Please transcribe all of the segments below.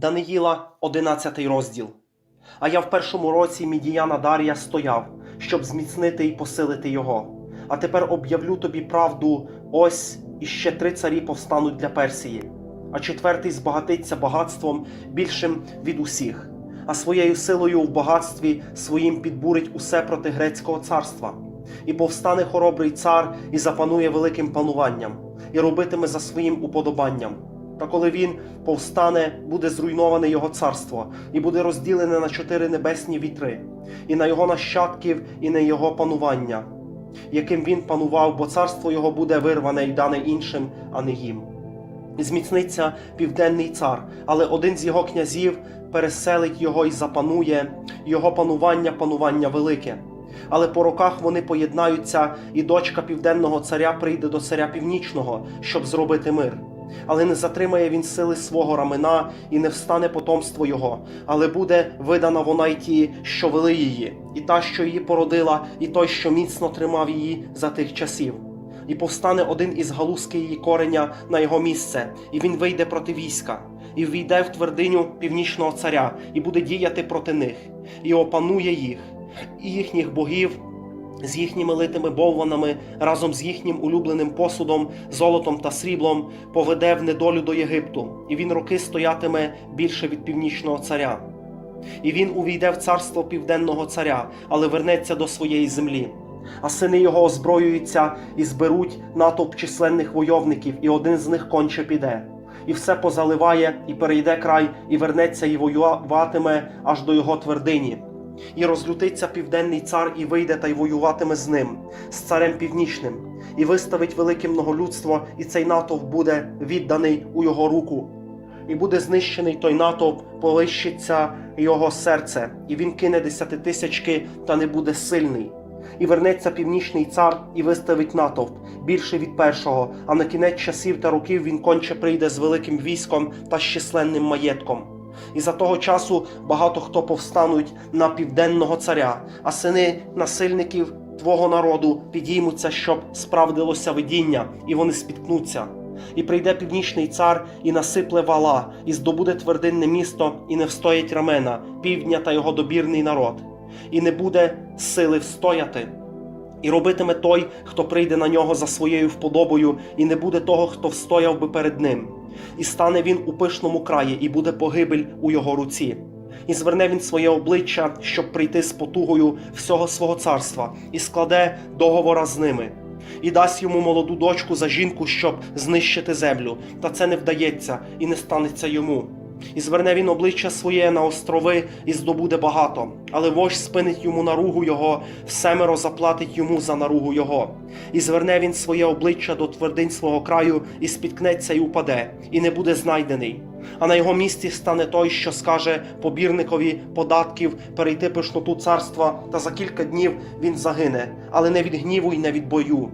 Даниїла, 11 розділ. А я в першому році Мідіяна Дарія стояв, щоб зміцнити і посилити його. А тепер об'явлю тобі правду: ось іще три царі повстануть для Персії, а четвертий збагатиться багатством більшим від усіх, а своєю силою в багатстві своїм підбурить усе проти грецького царства. І повстане хоробрий цар і запанує великим пануванням, і робитиме за своїм уподобанням. Та коли він повстане, буде зруйноване його царство, і буде розділене на чотири небесні вітри, і на його нащадків, і на його панування, яким він панував, бо царство його буде вирване і дане іншим, а не їм. Зміцниться південний цар, але один з його князів переселить його і запанує, його панування панування велике. Але по роках вони поєднаються, і дочка південного царя прийде до царя північного, щоб зробити мир. Але не затримає він сили свого рамена і не встане потомство його, але буде видана вона й ті, що вели її, і та, що її породила, і той, що міцно тримав її за тих часів. І повстане один із галузки її кореня на його місце, і він вийде проти війська, і ввійде в твердиню північного царя, і буде діяти проти них, і опанує їх, і їхніх богів з їхніми литими бовванами разом з їхнім улюбленим посудом, золотом та сріблом поведе в недолю до Єгипту, і він роки стоятиме більше від північного царя. І він увійде в царство південного царя, але вернеться до своєї землі. А сини його озброюються і зберуть натовп численних войовників, і один з них конче піде. І все позаливає, і перейде край, і вернеться, і воюватиме аж до його твердині. І розлютиться південний цар, і вийде та й воюватиме з ним, з царем північним, і виставить велике многолюдство, і цей натовп буде відданий у його руку. І буде знищений той натовп, повищиться його серце, і він кине десятитисячки, та не буде сильний. І вернеться північний цар і виставить натовп більше від першого, а на кінець часів та років він конче прийде з великим військом та з численним маєтком. І за того часу багато хто повстануть на південного царя, а сини насильників твого народу підіймуться, щоб справдилося видіння, і вони спіткнуться. І прийде північний цар, і насипле вала, і здобуде твердинне місто, і не встоять рамена, півдня та його добірний народ, і не буде сили встояти. І робитиме той, хто прийде на нього за своєю вподобою, і не буде того, хто встояв би перед ним. І стане він у пишному краї, і буде погибель у його руці. І зверне він своє обличчя, щоб прийти з потугою всього свого царства, і складе договора з ними, і дасть йому молоду дочку за жінку, щоб знищити землю. Та це не вдається і не станеться йому. І зверне він обличчя своє на острови і здобуде багато, але вождь спинить йому наругу його, всемеро заплатить йому за наругу його. І зверне він своє обличчя до твердинь свого краю, і спіткнеться і упаде, і не буде знайдений. А на його місці стане той, що скаже побірникові податків перейти пишноту царства, та за кілька днів він загине, але не від гніву й не від бою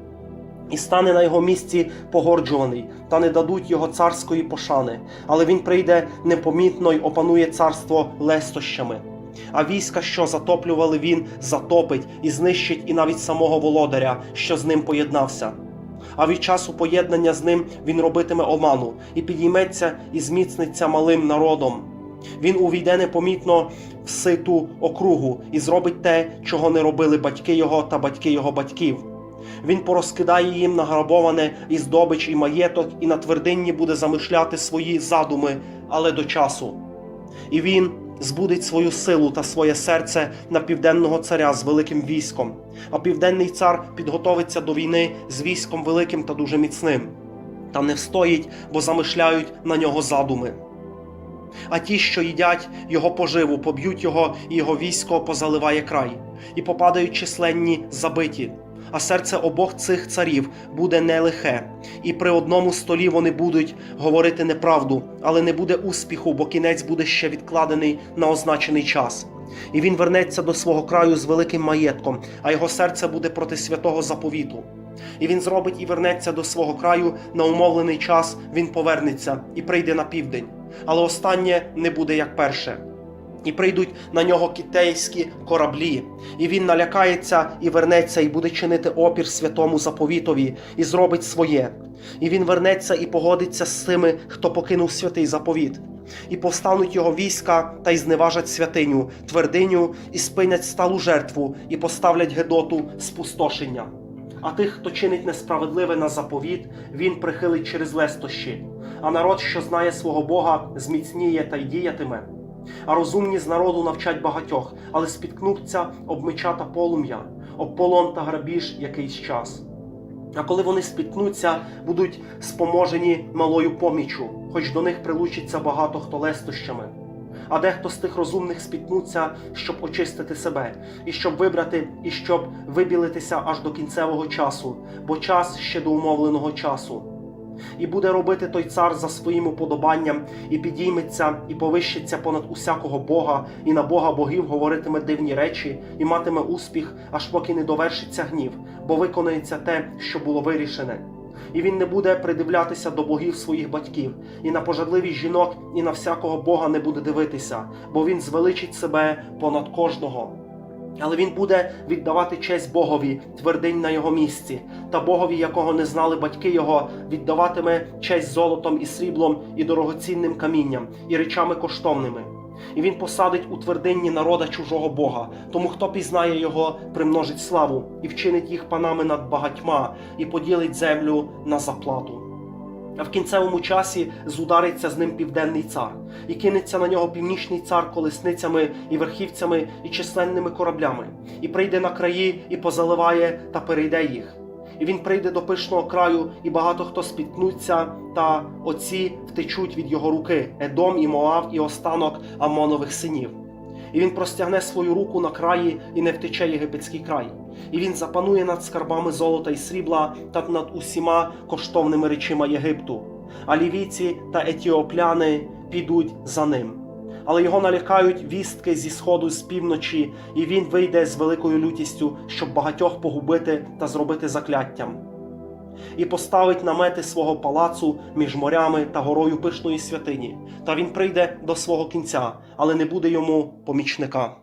і стане на його місці погорджуваний, та не дадуть його царської пошани, але він прийде непомітно й опанує царство лестощами. А війська, що затоплювали він, затопить і знищить і навіть самого володаря, що з ним поєднався. А від часу поєднання з ним він робитиме оману і підійметься і зміцниться малим народом. Він увійде непомітно в ситу округу і зробить те, чого не робили батьки його та батьки його батьків. Він порозкидає їм награбоване і здобич, і маєток, і на твердинні буде замишляти свої задуми, але до часу. І він збудить свою силу та своє серце на південного царя з великим військом, а південний цар підготовиться до війни з військом великим та дуже міцним, та не встоїть, бо замишляють на нього задуми. А ті, що їдять його поживу, поб'ють його, і його військо позаливає край, і попадають численні забиті. А серце обох цих царів буде не лихе, і при одному столі вони будуть говорити неправду, але не буде успіху, бо кінець буде ще відкладений на означений час. І він вернеться до свого краю з великим маєтком, а його серце буде проти святого заповіту. І він зробить і вернеться до свого краю на умовлений час. Він повернеться і прийде на південь, але останнє не буде як перше. І прийдуть на нього китейські кораблі, і він налякається і вернеться, і буде чинити опір святому заповітові, і зробить своє. І він вернеться і погодиться з тими, хто покинув святий заповіт. І повстануть його війська та й зневажать святиню, твердиню, і спинять сталу жертву, і поставлять Гедоту спустошення. А тих, хто чинить несправедливе на заповіт, він прихилить через лестощі. А народ, що знає свого Бога, зміцніє та й діятиме. А розумні з народу навчать багатьох, але спіткнуться об меча та полум'я, об полон та грабіж якийсь час. А коли вони спіткнуться, будуть споможені малою поміччю, хоч до них прилучиться багато хто лестощами. А дехто з тих розумних спіткнуться, щоб очистити себе, і щоб вибрати, і щоб вибілитися аж до кінцевого часу, бо час ще до умовленого часу. І буде робити той цар за своїм уподобанням, і підійметься, і повищиться понад усякого Бога, і на Бога богів говоритиме дивні речі, і матиме успіх, аж поки не довершиться гнів, бо виконається те, що було вирішене. І він не буде придивлятися до богів своїх батьків, і на пожадливість жінок, і на всякого Бога не буде дивитися, бо він звеличить себе понад кожного. Але він буде віддавати честь Богові, твердинь на його місці, та Богові, якого не знали батьки його, віддаватиме честь золотом і сріблом, і дорогоцінним камінням, і речами коштовними. І він посадить у твердинні народа чужого Бога. Тому хто пізнає його, примножить славу, і вчинить їх панами над багатьма, і поділить землю на заплату. А в кінцевому часі зудариться з ним південний цар, і кинеться на нього північний цар колесницями і верхівцями і численними кораблями, і прийде на краї, і позаливає та перейде їх. І він прийде до пишного краю, і багато хто спіткнуться, та оці втечуть від його руки Едом і Моав, і останок Амонових синів. І він простягне свою руку на краї і не втече єгипетський край. І він запанує над скарбами золота і срібла та над усіма коштовними речима Єгипту. А лівійці та етіопляни підуть за ним. Але його налякають вістки зі сходу з півночі, і він вийде з великою лютістю, щоб багатьох погубити та зробити закляттям. І поставить намети свого палацу між морями та горою пишної святині, та він прийде до свого кінця, але не буде йому помічника.